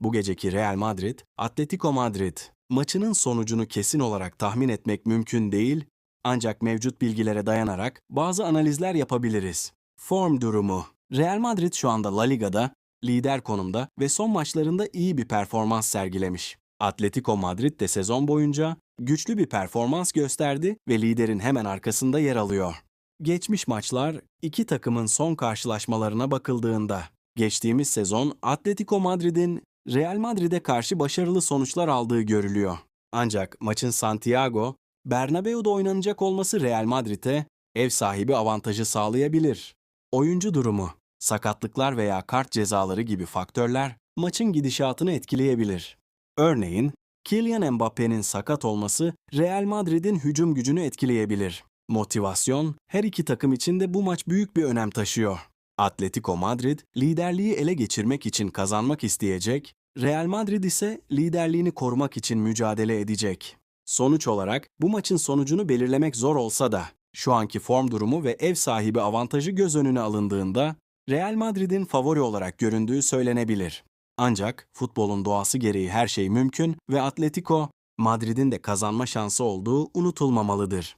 Bu geceki Real Madrid, Atletico Madrid maçının sonucunu kesin olarak tahmin etmek mümkün değil ancak mevcut bilgilere dayanarak bazı analizler yapabiliriz. Form durumu. Real Madrid şu anda La Liga'da lider konumda ve son maçlarında iyi bir performans sergilemiş. Atletico Madrid de sezon boyunca güçlü bir performans gösterdi ve liderin hemen arkasında yer alıyor. Geçmiş maçlar iki takımın son karşılaşmalarına bakıldığında geçtiğimiz sezon Atletico Madrid'in Real Madrid'e karşı başarılı sonuçlar aldığı görülüyor. Ancak maçın Santiago, Bernabeu'da oynanacak olması Real Madrid'e ev sahibi avantajı sağlayabilir. Oyuncu durumu, sakatlıklar veya kart cezaları gibi faktörler maçın gidişatını etkileyebilir. Örneğin, Kylian Mbappe'nin sakat olması Real Madrid'in hücum gücünü etkileyebilir. Motivasyon, her iki takım için de bu maç büyük bir önem taşıyor. Atletico Madrid, liderliği ele geçirmek için kazanmak isteyecek, Real Madrid ise liderliğini korumak için mücadele edecek. Sonuç olarak bu maçın sonucunu belirlemek zor olsa da şu anki form durumu ve ev sahibi avantajı göz önüne alındığında Real Madrid'in favori olarak göründüğü söylenebilir. Ancak futbolun doğası gereği her şey mümkün ve Atletico Madrid'in de kazanma şansı olduğu unutulmamalıdır.